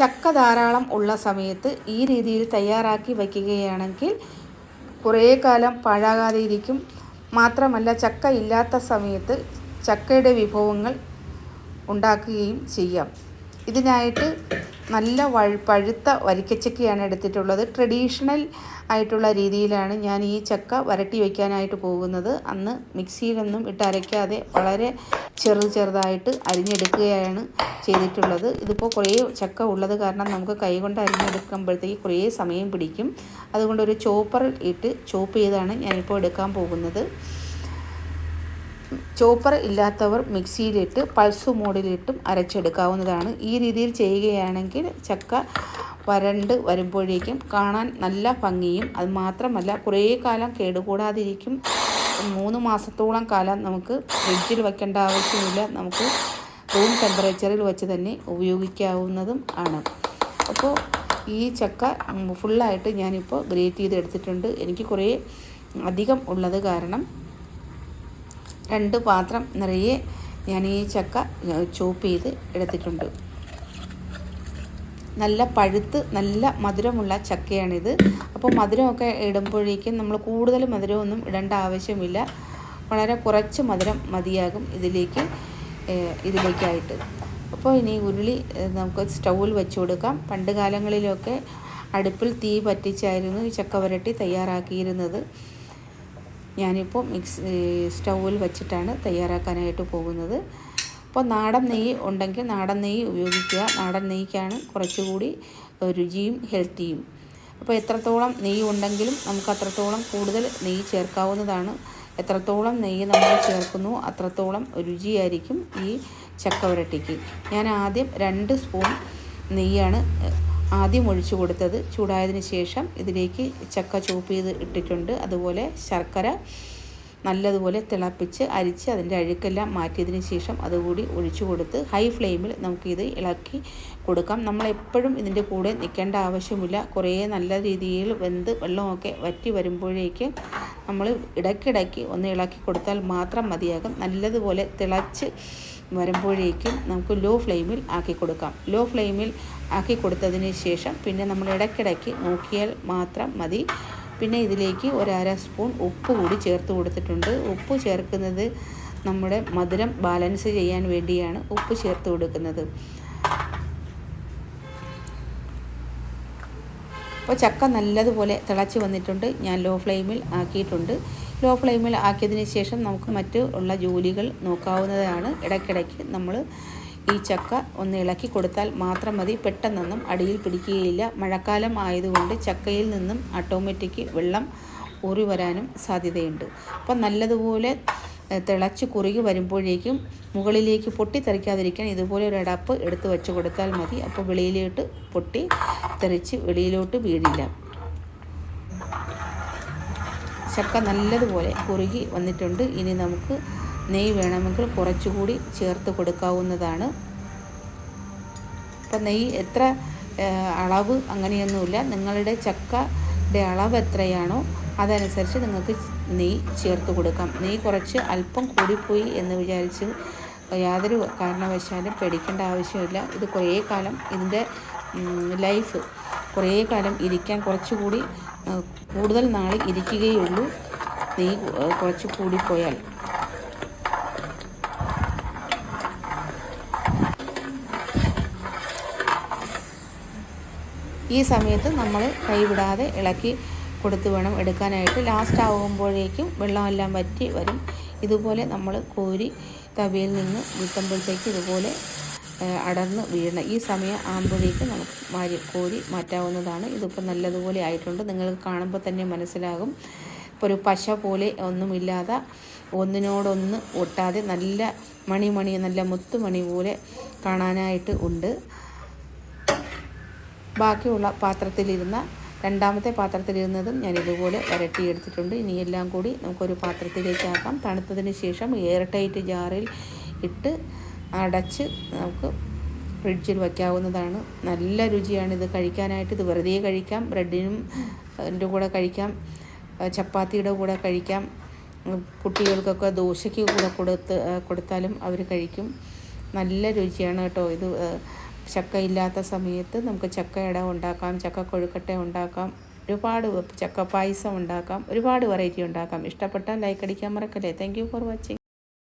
ചക്ക ധാരാളം ഉള്ള സമയത്ത് ഈ രീതിയിൽ തയ്യാറാക്കി വയ്ക്കുകയാണെങ്കിൽ കുറേ കാലം പാഴാകാതെ ഇരിക്കും. മാത്രമല്ല ചക്ക ഇല്ലാത്ത സമയത്ത് ചക്കയുടെ വിഭവങ്ങൾ ഉണ്ടാക്കുകയും ചെയ്യാം. ഇതിനായിട്ട് നല്ല വഴു പഴുത്ത വരിക്കച്ചക്കയാണ് എടുത്തിട്ടുള്ളത്. ട്രഡീഷണൽ ആയിട്ടുള്ള രീതിയിലാണ് ഞാൻ ഈ ചക്ക വരട്ടി വയ്ക്കാനായിട്ട് പോകുന്നത്. അന്ന് മിക്സിയിലൊന്നും ഇട്ട് അരയ്ക്കാതെ വളരെ ചെറു ചെറുതായിട്ട് അരിഞ്ഞെടുക്കുകയാണ് ചെയ്തിട്ടുള്ളത്. ഇതിപ്പോൾ കുറേ ചക്ക ഉള്ളത് കാരണം നമുക്ക് കൈകൊണ്ട് അരിഞ്ഞെടുക്കുമ്പോഴത്തേക്ക് കുറേ സമയം പിടിക്കും. അതുകൊണ്ട് ഒരു ചോപ്പറിൽ ഇട്ട് ചോപ്പ് ചെയ്താണ് ഞാനിപ്പോൾ എടുക്കാൻ പോകുന്നത്. ചോപ്പർ ഇല്ലാത്തവർ മിക്സിയിലിട്ട് പൾസ് മോഡിലിട്ടും അരച്ചെടുക്കാവുന്നതാണ്. ഈ രീതിയിൽ ചെയ്യുകയാണെങ്കിൽ ചക്ക വരണ്ട് വരുമ്പോഴേക്കും കാണാൻ നല്ല ഭംഗിയും അത് മാത്രമല്ല കുറേ കാലം കേടുകൂടാതിരിക്കും. മൂന്ന് മാസത്തോളം കാലം നമുക്ക് ഫ്രിഡ്ജിൽ വെക്കേണ്ട ആവശ്യമില്ല. നമുക്ക് റൂം ടെമ്പറേച്ചറിൽ വെച്ച് തന്നെ ഉപയോഗിക്കാവുന്നതും ആണ്. അപ്പോൾ ഈ ചക്ക ഫുള്ളായിട്ട് ഞാനിപ്പോൾ ഗ്രേറ്റ് ചെയ്ത് എടുത്തിട്ടുണ്ട് എനിക്ക് കുറേ അധികം ഉള്ളത് കാരണം രണ്ട് പാത്രം നിറയെ ഞാൻ ഈ ചക്ക ചോപ്പ് ചെയ്ത് എടുത്തിട്ടുണ്ട്. നല്ല പഴുത്ത് നല്ല മധുരമുള്ള ചക്കയാണിത്. അപ്പോൾ മധുരമൊക്കെ ഇടുമ്പോഴേക്കും നമ്മൾ കൂടുതൽ മധുരമൊന്നും ഇടേണ്ട ആവശ്യമില്ല. വളരെ കുറച്ച് മധുരം മതിയാകും ഇതിലേക്ക് ഇതിലേക്കായിട്ട്. അപ്പോൾ ഇനി ഉരുളി നമുക്ക് സ്റ്റൗവിൽ വെച്ച് കൊടുക്കാം. പണ്ട് കാലങ്ങളിലൊക്കെ അടുപ്പിൽ തീ പറ്റിച്ചായിരുന്നു ഈ ചക്ക വരട്ടി തയ്യാറാക്കിയിരുന്നത്. ഞാനിപ്പോൾ മിക്സ് സ്റ്റൗവിൽ വെച്ചിട്ടാണ് തയ്യാറാക്കാനായിട്ട് പോകുന്നത്. അപ്പോൾ നാടൻ നെയ്യ് ഉണ്ടെങ്കിൽ നാടൻ നെയ്യ് ഉപയോഗിക്കുക. നാടൻ നെയ്ക്കാണ് കുറച്ചുകൂടി രുചിയും ഹെൽത്തിയും. അപ്പോൾ എത്രത്തോളം നെയ്യ് ഉണ്ടെങ്കിലും നമുക്ക് അത്രത്തോളം കൂടുതൽ നെയ്യ് ചേർക്കാവുന്നതാണ്. എത്രത്തോളം നെയ്യ് നമ്മൾ ചേർക്കുന്നു അത്രത്തോളം രുചിയായിരിക്കും ഈ ചക്കവരട്ടിക്ക്. ഞാൻ ആദ്യം രണ്ട് സ്പൂൺ നെയ്യാണ് ആദ്യം ഒഴിച്ചു കൊടുത്തത് ചൂടായതിന് ശേഷം ഇതിലേക്ക് ചക്ക ചോപ്പ് ചെയ്ത് ഇട്ടിട്ടുണ്ട്. അതുപോലെ ശർക്കര നല്ലതുപോലെ തിളപ്പിച്ച് അരിച്ച് അതിന്റെ അഴുക്കെല്ലാം മാറ്റിയതിന് ശേഷം അതുകൂടി ഒഴിച്ചു കൊടുത്ത് ഹൈ ഫ്ലെയിമിൽ നമുക്കിത് ഇളക്കി കൊടുക്കാം. നമ്മളെപ്പോഴും ഇതിന്റെ കൂടെ നിൽക്കേണ്ട ആവശ്യമില്ല. കുറേ നല്ല രീതിയിൽ വെന്ത് വെള്ളമൊക്കെ വറ്റി വരുമ്പോഴേക്ക് നമ്മൾ ഇടയ്ക്കിടയ്ക്ക് ഒന്ന് ഇളക്കി കൊടുത്താൽ മാത്രം മതിയാകും. നല്ലതുപോലെ തിളച്ച് വരുമ്പോഴേക്കും നമുക്ക് ലോ ഫ്ലെയിമിൽ ആക്കി കൊടുക്കാം. ലോ ഫ്ലെയിമിൽ ആക്കി കൊടുത്തതിന് ശേഷം പിന്നെ നമ്മൾ ഇടയ്ക്കിടയ്ക്ക് നോക്കിയാൽ മാത്രം മതി. പിന്നെ ഇതിലേക്ക് ഒരര സ്പൂൺ ഉപ്പ് കൂടി ചേർത്ത് കൊടുത്തിട്ടുണ്ട്. ഉപ്പ് ചേർക്കുന്നത് നമ്മുടെ മധുരം ബാലൻസ് ചെയ്യാൻ വേണ്ടിയാണ് ഉപ്പ് ചേർത്ത് കൊടുക്കുന്നത്. അപ്പോൾ ചക്ക നല്ലതുപോലെ തിളച്ച് വന്നിട്ടുണ്ട്. ഞാൻ ലോ ഫ്ലെയിമിൽ ആക്കിയിട്ടുണ്ട്. ലോ ഫ്ലെയിമിൽ ആക്കിയതിന് ശേഷം നമുക്ക് മറ്റ് ഉള്ള ജോലികൾ നോക്കാവുന്നതാണ്. ഇടയ്ക്കിടയ്ക്ക് നമ്മൾ ഈ ചക്ക ഒന്ന് ഇളക്കി കൊടുത്താൽ മാത്രം മതി. പെട്ടെന്നൊന്നും അടിയിൽ പിടിക്കുകയില്ല. മഴക്കാലം ആയതുകൊണ്ട് ചക്കയിൽ നിന്നും ഓട്ടോമാറ്റിക് വെള്ളം ഊറി വരാനും സാധ്യതയുണ്ട്. അപ്പം നല്ലതുപോലെ തിളച്ച് കുറുകി വരുമ്പോഴേക്കും മുകളിലേക്ക് പൊട്ടി തെറിക്കാതിരിക്കാൻ ഇതുപോലെ ഒരു അടപ്പ് എടുത്ത് വെച്ച് കൊടുത്താൽ മതി. അപ്പോൾ വെളിയിലോട്ട് പൊട്ടി തെറിച്ച് വെളിയിലോട്ട് വീഴില്ല. ചക്ക നല്ലതുപോലെ കുറുകി വന്നിട്ടുണ്ട്. ഇനി നമുക്ക് നെയ്യ് വേണമെങ്കിൽ കുറച്ചുകൂടി ചേർത്ത് കൊടുക്കാവുന്നതാണ്. അപ്പം നെയ്യ് എത്ര അളവ് അങ്ങനെയൊന്നുമില്ല. നിങ്ങളുടെ ചക്കയുടെ അളവ് എത്രയാണോ അതനുസരിച്ച് നിങ്ങൾക്ക് നെയ്യ് ചേർത്ത് കൊടുക്കാം. നെയ്യ് കുറച്ച് അല്പം കൂടിപ്പോയി എന്ന് വിചാരിച്ച് യാതൊരു കാരണവശാലും പേടിക്കേണ്ട ആവശ്യമില്ല. ഇത് കുറേ കാലം ഇതിന്റെ ലൈഫ് കുറേ കാലം ഇരിക്കാൻ കുറച്ചുകൂടി കൂടുതൽ നാൾ ഇരിക്കുകയുള്ളൂ. നെയ്യ് കുറച്ച് കൂടിപ്പോയാൽ. ഈ സമയത്ത് നമ്മൾ കൈവിടാതെ ഇളക്കി കൊടുത്ത് വേണം എടുക്കാനായിട്ട്. ലാസ്റ്റ് ആകുമ്പോഴേക്കും വെള്ളമെല്ലാം വറ്റി വരും. ഇതുപോലെ നമ്മൾ കോരി തവിയിൽ നിന്ന് വിൽക്കുമ്പോഴത്തേക്ക് ഇതുപോലെ അടർന്ന് വീഴണം. ഈ സമയം ആകുമ്പോഴേക്കും നമുക്ക് മാരി കോരി മാറ്റാവുന്നതാണ്. ഇതിപ്പോൾ നല്ലതുപോലെ ആയിട്ടുണ്ട്. നിങ്ങൾക്ക് കാണുമ്പോൾ തന്നെ മനസ്സിലാകും. ഇപ്പോൾ ഒരു പശ പോലെ ഒന്നുമില്ലാതെ ഒന്നിനോടൊന്ന് ഒട്ടാതെ നല്ല മണിമണി നല്ല മുത്തുമണി പോലെ കാണാനായിട്ട് ഉണ്ട്. ബാക്കിയുള്ള പാത്രത്തിലിരുന്ന രണ്ടാമത്തെ പാത്രത്തിലിരുന്നതും ഞാൻ ഇതുപോലെ വരട്ടിയെടുത്തിട്ടുണ്ട്. ഇനി എല്ലാം കൂടി നമുക്കൊരു പാത്രത്തിലേക്കാക്കാം തണുത്തതിന് ശേഷം എയർ ടൈറ്റ് ജാറിൽ ഇട്ട് അടച്ച് നമുക്ക് ഫ്രിഡ്ജിൽ വയ്ക്കാവുന്നതാണ്. നല്ല രുചിയാണ് ഇത് കഴിക്കാനായിട്ട്. ഇത് വെറുതെ കഴിക്കാം. ബ്രെഡിനും അതിന്റെ കൂടെ കഴിക്കാം. ചപ്പാത്തിയുടെ കൂടെ കഴിക്കാം. കുട്ടികൾക്കൊക്കെ ദോശയ്ക്ക് കൂടെ കൊടുത്ത് കൊടുത്താലും അവർ കഴിക്കും. നല്ല രുചിയാണ് കേട്ടോ ഇത്. ചക്ക ഇല്ലാത്ത സമയത്ത് നമുക്ക് ചക്ക ചക്കയട ഉണ്ടാക്കാം ചക്ക കൊഴുക്കട്ട ഉണ്ടാക്കാം ഒരുപാട് ചക്ക പായസം ഉണ്ടാക്കാം ഒരുപാട് വെറൈറ്റി ഉണ്ടാക്കാം. ഇഷ്ടപ്പെട്ടാൽ ലൈക്ക് അടിക്കാൻ മറക്കല്ലേ. Thank for watching